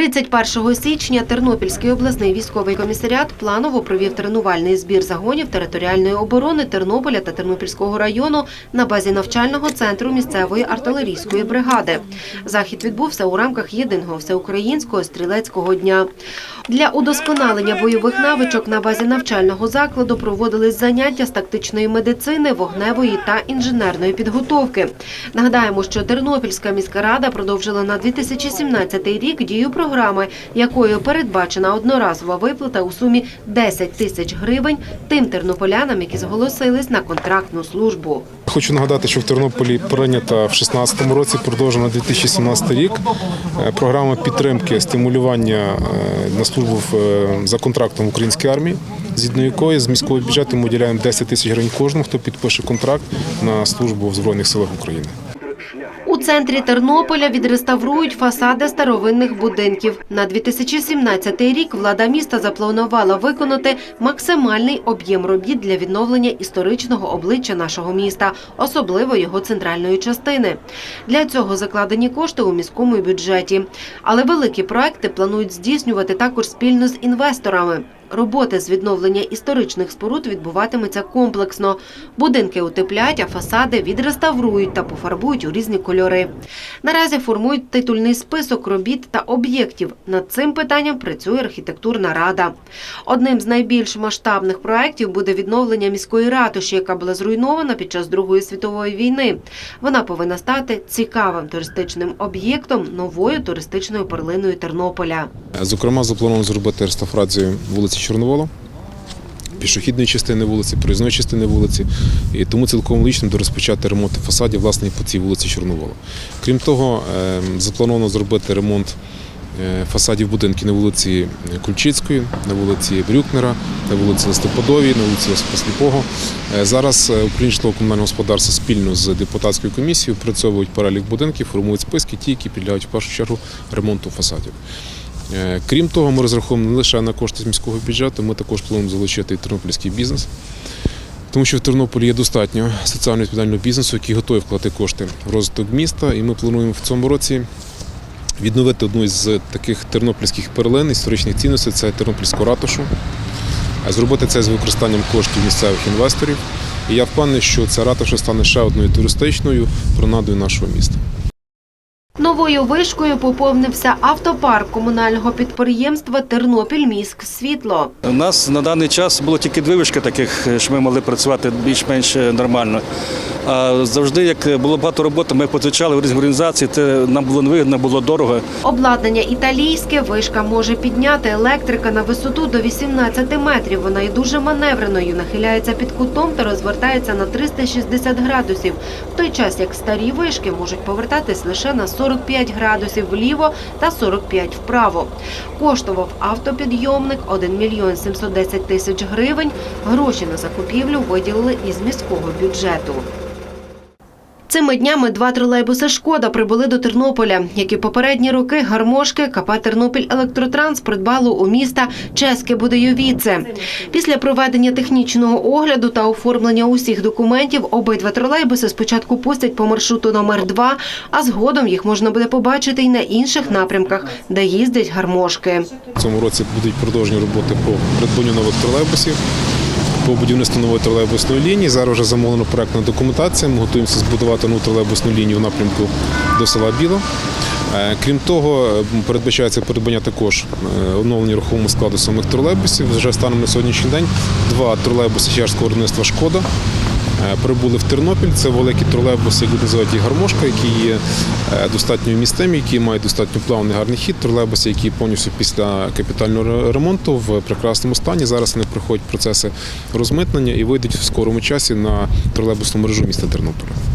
31 січня Тернопільський обласний військовий комісаріат планово провів тренувальний збір загонів територіальної оборони Тернополя та Тернопільського району на базі навчального центру місцевої артилерійської бригади. Захід відбувся у рамках єдиного всеукраїнського стрілецького дня. Для удосконалення бойових навичок на базі навчального закладу проводились заняття з тактичної медицини, вогневої та інженерної підготовки. Нагадаємо, що Тернопільська міська рада продовжила на 2017 рік дію програми, якою передбачена одноразова виплата у сумі 10 тисяч гривень тим тернополянам, які зголосились на контрактну службу. Хочу нагадати, що в Тернополі прийнята в 2016 році, продовжена 2017 рік е, програма підтримки стимулювання е, на службу е, за контрактом в українській армії, згідно якої з міського бюджету ми виділяємо 10 тисяч гривень кожному, хто підпише контракт на службу в Збройних силах України. Центрі Тернополя відреставрують фасади старовинних будинків. На 2017 рік влада міста запланувала виконати максимальний об'єм робіт для відновлення історичного обличчя нашого міста, особливо його центральної частини. Для цього закладені кошти у міському бюджеті. Але великі проекти планують здійснювати також спільно з інвесторами. Роботи з відновлення історичних споруд відбуватиметься комплексно. Будинки утеплять, а фасади відреставрують та пофарбують у різні кольори. Наразі формують титульний список робіт та об'єктів. Над цим питанням працює архітектурна рада. Одним з найбільш масштабних проєктів буде відновлення міської ратуші, яка була зруйнована під час Другої світової війни. Вона повинна стати цікавим туристичним об'єктом новою туристичною перлиною Тернополя. Зокрема, заплановано зробити реставрацію вулиці Чорновола, пішохідної частини вулиці, проїзної частини вулиці, і тому цілком логічно буде розпочати ремонт фасадів власне і по цій вулиці Чорновола. Крім того, е, заплановано зробити ремонт е, фасадів будинків на вулиці Кульчицької, на вулиці Брюкнера, на вулиці Листопадовій, на вулиці Йосипа Е, Зараз е, управління житлово-комунального господарства спільно з депутатською комісією опрацьовують перелік будинків, формують списки, ті, які підлягають в першу чергу ремонту фасадів. Е, Крім того, ми розраховуємо не лише на кошти з міського бюджету, ми також плануємо залучити і тернопільський бізнес. Тому що в Тернополі є достатньо соціально відповідального бізнесу, який готовий вкладати кошти в розвиток міста. І ми плануємо в цьому році відновити одну із таких тернопільських перлин історичних цінностей це тернопільську ратушу. Зробити це з використанням коштів місцевих інвесторів. І я впевнений, що ця ратуша стане ще одною туристичною пронадою нашого міста. Новою вишкою поповнився автопарк комунального підприємства Тернопіль міськ світло. У нас на даний час було тільки дві вишки таких, що ми могли працювати більш-менш нормально. А завжди, як було багато роботи, ми позичали в різні організації, це нам було невигідно, було дорого. Обладнання італійське, вишка може підняти електрика на висоту до 18 метрів. Вона є дуже маневреною, нахиляється під кутом та розвертається на 360 градусів. В той час як старі вишки можуть повертатись лише на 45 градусів вліво та 45 вправо. Коштував автопідйомник 1 мільйон 710 тисяч гривень. Гроші на закупівлю виділили із міського бюджету. Цими днями два тролейбуси «Шкода» прибули до Тернополя. Як і попередні роки, гармошки КП «Тернопіль Електротранс» придбало у міста Чеське Будойовіце. Після проведення технічного огляду та оформлення усіх документів обидва тролейбуси спочатку пустять по маршруту номер 2, а згодом їх можна буде побачити й на інших напрямках, де їздять гармошки. В цьому році будуть продовжені роботи по придбанню нових тролейбусів, по будівництву нової тролейбусної лінії. Зараз вже замовлено проектна документація. Ми готуємося збудувати нову тролейбусну лінію в напрямку до села Біло. Е, Крім того, передбачається придбання також е, оновлення рухомого складу самих тролейбусів. Вже станом на сьогоднішній день два тролейбуси чарського виробництва Шкода прибули в Тернопіль. Це великі тролейбуси, які називають гармошка, які є е, достатньо містем, які мають достатньо плавний гарний хід. Тролейбуси, які повністю після капітального ремонту в прекрасному стані. Зараз вони проходять процеси розмитнення і вийдуть в скорому часі на тролейбусну мережу міста Тернополя.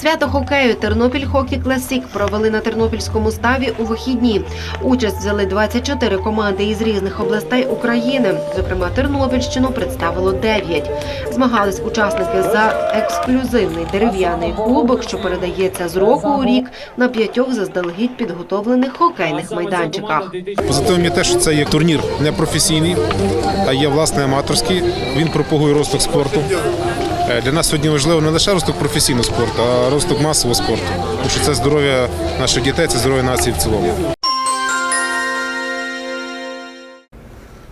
Свято хокею Тернопіль Хокі Класік провели на тернопільському ставі у вихідні. Участь взяли 24 команди із різних областей України. Зокрема, Тернопільщину представило 9. Змагались учасники за ексклюзивний дерев'яний кубок, що передається з року у рік на п'ятьох заздалегідь підготовлених хокейних майданчиках. Позитивом є те, що це є турнір не професійний, а є власне аматорський. Він пропагує розвиток спорту. Е, Для нас сьогодні важливо не лише розвиток професійного спорту, а розвиток масового спорту. Тому що це здоров'я наших дітей, це здоров'я нації в цілому.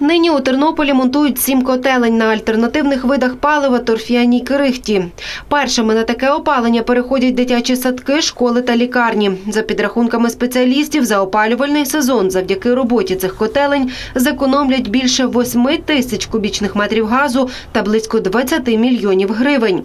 Нині у Тернополі монтують сім котелень на альтернативних видах палива торф'яній крихті. Першими на таке опалення переходять дитячі садки, школи та лікарні. За підрахунками спеціалістів, за опалювальний сезон завдяки роботі цих котелень зекономлять більше 8 тисяч кубічних метрів газу та близько 20 мільйонів гривень.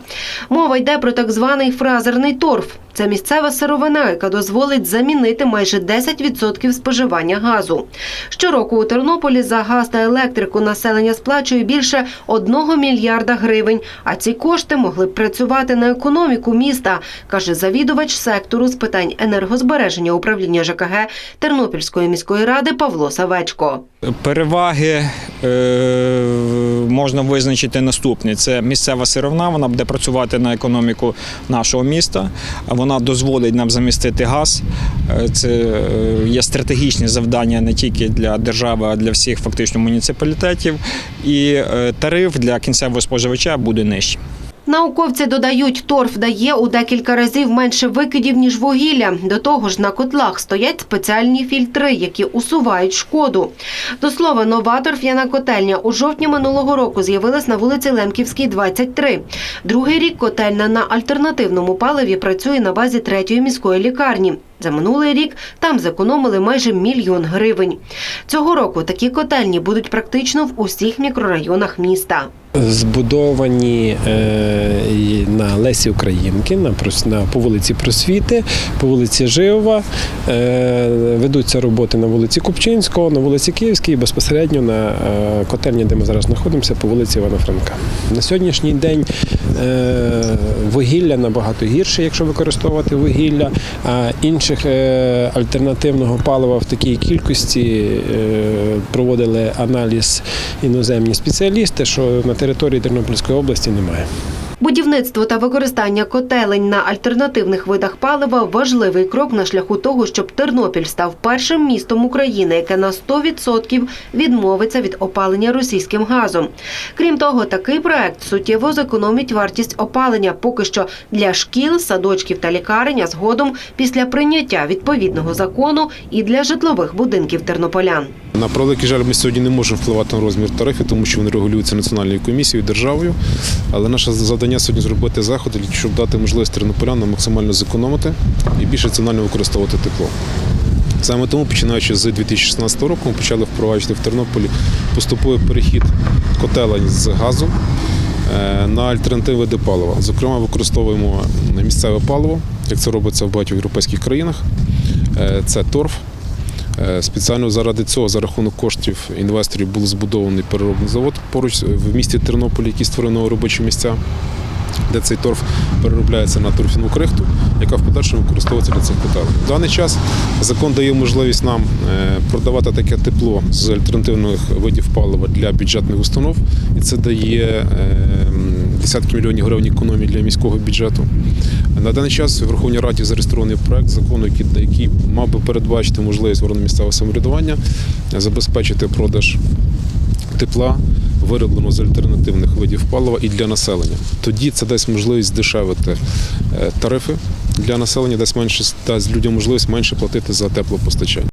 Мова йде про так званий фразерний торф. Це місцева сировина, яка дозволить замінити майже 10% споживання газу. Щороку у Тернополі за газ та електрику населення сплачує більше 1 мільярда гривень, а ці кошти могли б працювати на економіку міста, каже завідувач сектору з питань енергозбереження управління ЖКГ Тернопільської міської ради Павло Савечко. Переваги можна визначити наступні: це місцева сировна, вона буде працювати на економіку нашого міста. Вона дозволить нам замістити газ. Е, Це е, є стратегічні завдання не тільки для держави, а для всіх фактично муніципалітетів. І е, тариф для кінцевого споживача буде нижчий. Науковці додають, торф дає у декілька разів менше викидів, ніж вугілля. До того ж, на котлах стоять спеціальні фільтри, які усувають шкоду. До слова, нова торф'яна котельня у жовтні минулого року з'явилась на вулиці Лемківській, 23. Другий рік котельня на альтернативному паливі працює на базі третьої міської лікарні. За минулий рік там зекономили майже мільйон гривень. Цього року такі котельні будуть практично в усіх мікрорайонах міста. Збудовані е, на Лесі Українки, на, по вулиці Просвіти, по вулиці Жива. Е, ведуться роботи на вулиці Купчинського, на вулиці Київській і безпосередньо на е, котельні, де ми зараз знаходимося, по вулиці Івана Франка. На сьогоднішній день вугілля набагато гірше, якщо використовувати вугілля, а інших е, альтернативного палива в такій кількості е, проводили аналіз іноземні спеціалісти, що на території Тернопільської області немає. Будівництво та використання котелень на альтернативних видах палива важливий крок на шляху того, щоб Тернопіль став першим містом України, яке на 100% відмовиться від опалення російським газом. Крім того, такий проект суттєво зекономить вартість опалення поки що для шкіл, садочків та лікарень, а згодом після прийняття відповідного закону і для житлових будинків тернополян. На превеликий жаль, ми сьогодні не можемо впливати на розмір тарифів, тому що вони регулюються національною комісією, державою. Але наше завдання сьогодні зробити заходи, щоб дати можливість тернополянам максимально зекономити і більше раціонально використовувати тепло. Саме тому, починаючи з 2016 року, ми почали впроваджувати в Тернополі поступовий перехід котелень з газу е, на альтернативні види палива. Зокрема, використовуємо місцеве паливо, як це робиться в багатьох європейських країнах. Е, Це торф. Е, Спеціально заради цього, за рахунок коштів інвесторів, був збудований переробний завод поруч в місті Тернополі, який створив нові робочі місця, де цей торф переробляється на торфяну крихту, яка в подальшому використовується для цих котелень. В даний час закон дає можливість нам е, продавати таке тепло з альтернативних видів палива для бюджетних установ, і це дає е, десятки мільйонів гривень економії для міського бюджету. На даний час в Верховній Раді зареєстрований проект закону, який, мав би передбачити можливість органу місцевого самоврядування забезпечити продаж тепла, виробленого з альтернативних видів палива і для населення. Тоді це дасть можливість здешевити е, тарифи для населення, дасть менше дасть людям можливість менше платити за теплопостачання.